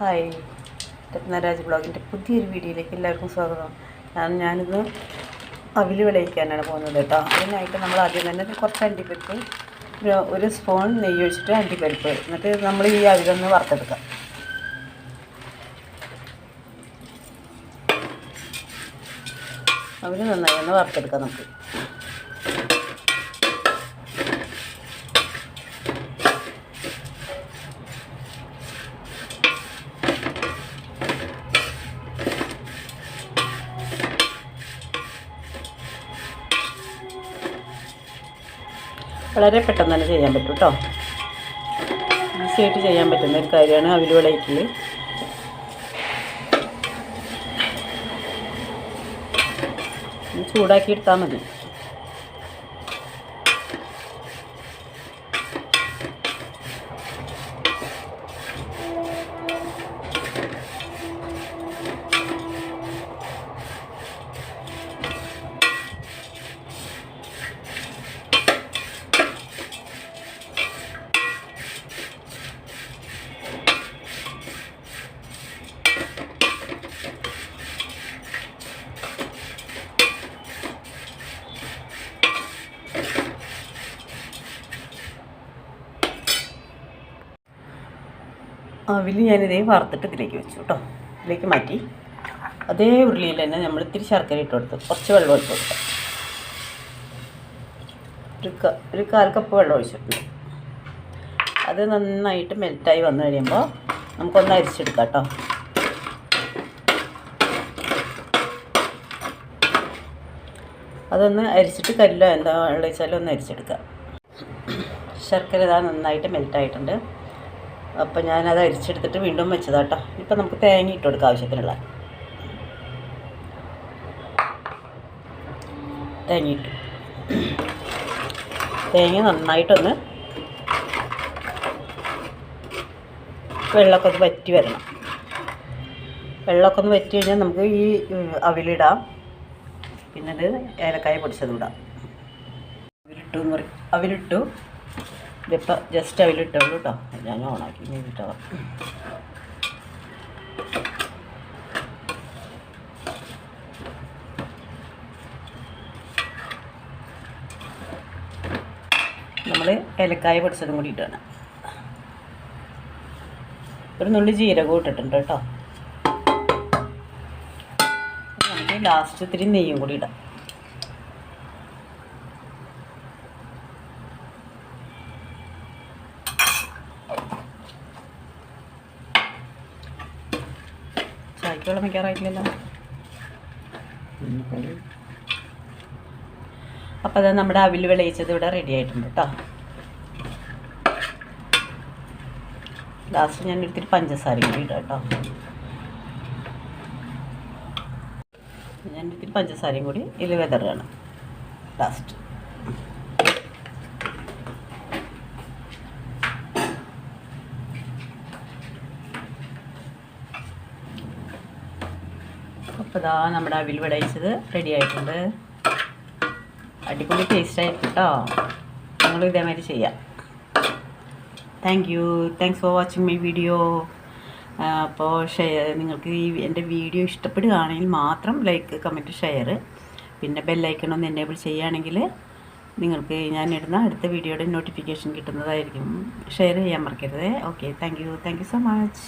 Hi Ratnaraj ബ്ലോഗിന്റെ പുതിയൊരു വീഡിയോയിലേക്ക് എല്ലാവർക്കും സ്വാഗതം. ഞാൻ ഞാനിന്ന് അവിൽ വിളയിക്കാനാണ് പോകുന്നത് കേട്ടോ. അതിനായിട്ട് നമ്മൾ ആദ്യം തന്നെ കുറച്ച് അണ്ടിപ്പരിപ്പ് ഒരു ഒരു സ്പൂൺ നെയ്യ് ഒഴിച്ചിട്ട് അണ്ടിപ്പരിപ്പ്. എന്നിട്ട് നമ്മൾ ഈ അവിലൊന്ന് വറുത്തെടുക്കാം. അവിൽ നന്നായി ഒന്ന് വറുത്തെടുക്കാം നമുക്ക്. വളരെ പെട്ടെന്ന് തന്നെ ചെയ്യാൻ പറ്റും കേട്ടോ ഈസി ആയിട്ട് ചെയ്യാൻ പറ്റുന്ന ഒരു കാര്യമാണ് അവിൽ വിളയിക്കൽ ചൂടാക്കി എടുത്താൽ മതി. അവിൽ ഞാനിതേ വറുത്തിട്ട് ഇതിലേക്ക് വെച്ചു കേട്ടോ ഇതിലേക്ക് മാറ്റി. അതേ ഉരുളിയിൽ തന്നെ നമ്മൾ ഇത്തിരി ശർക്കര ഇട്ട് കൊടുത്തു. കുറച്ച് വെള്ളം ഒഴിച്ചു കൊടുത്തു. ഒരു ഒരു കാൽ കപ്പ് വെള്ളം ഒഴിച്ചിട്ടുണ്ട് അത് നന്നായിട്ട് മെൽറ്റായി വന്നു കഴിയുമ്പോൾ നമുക്കൊന്ന് അരിച്ചെടുക്കാം കേട്ടോ അതൊന്ന് അരിച്ചിട്ട് കല്ലോ എന്താ വെള്ളം ഒഴിച്ചാലും ഒന്ന് അരിച്ചെടുക്കാം. ശർക്കര ഇതാ നന്നായിട്ട് മെൽറ്റായിട്ടുണ്ട്. അപ്പോൾ ഞാനത് അരിച്ചെടുത്തിട്ട് വീണ്ടും വെച്ചതാട്ടോ. ഇപ്പം നമുക്ക് തേങ്ങ ഇട്ട് കൊടുക്കാം ആവശ്യത്തിനുള്ള. തേങ്ങ ഇട്ടു. തേങ്ങ നന്നായിട്ടൊന്ന് വെള്ളമൊക്കെ ഒന്ന് വറ്റി വരണം. വെള്ളമൊക്കെ ഒന്ന് വറ്റി കഴിഞ്ഞാൽ നമുക്ക് ഈ അവിലിടാം. പിന്നെ ഏലക്കായ പൊടിച്ചതും ഇടാം. അവിലിട്ടു എന്ന് പറയും. അവിലിട്ടു. ഇതിപ്പോൾ ജസ്റ്റ് അതിലിട്ടുള്ളൂ കേട്ടോ ഞാൻ ഓണാക്കി കഴിഞ്ഞിട്ടോ നമ്മൾ ഏലക്കായ പൊടിച്ചതും കൂടി ഇട്ടാണ് ഒരു നുള്ളി ജീരകം ഇട്ടിട്ടുണ്ട് കേട്ടോ നമുക്ക് ലാസ്റ്റ് ഇത്തിരി നെയ്യും കൂടി ഇടാം. ചായക്ക് വെള്ളം വയ്ക്കാറായിട്ടില്ലല്ലോ അപ്പോൾ അത് നമ്മുടെ അവിൽ വിളയിച്ചത് ഇവിടെ റെഡി ആയിട്ടുണ്ട് കേട്ടോ ലാസ്റ്റ് ഞാൻ എടുത്തിട്ട് പഞ്ചസാര കൂടി ഇടാം കേട്ടോ ഞാൻ എടുത്തിട്ട് പഞ്ചസാരയും കൂടി ഇതിൽ വെതറുകയാണ് ലാസ്റ്റ് അപ്പോൾ ഇതാ നമ്മുടെ അവിൽ വിടയിച്ചത് റെഡി ആയിട്ടുണ്ട്. അടിപൊളി ടേസ്റ്റ് ആയിരിക്കും കേട്ടോ നിങ്ങൾ ഇതേമാതിരി ചെയ്യാം. Thank you thanks for watching my video അപ്പോൾ ഷെയർ നിങ്ങൾക്ക് ഈ എന്റെ വീഡിയോ ഇഷ്ടപ്പെടുകയാണെങ്കിൽ മാത്രം ലൈക്ക് കമന്റ് ഷെയർ പിന്നെ ബെല്ലൈക്കൺ ഒന്ന് എനേബിൾ ചെയ്യുകയാണെങ്കിൽ നിങ്ങൾക്ക് ഞാൻ ഇടുന്ന അടുത്ത വീഡിയോയുടെ നോട്ടിഫിക്കേഷൻ കിട്ടുന്നതായിരിക്കും. ഷെയർ ചെയ്യാൻ മറക്കരുത്. Okay thank you thank you so much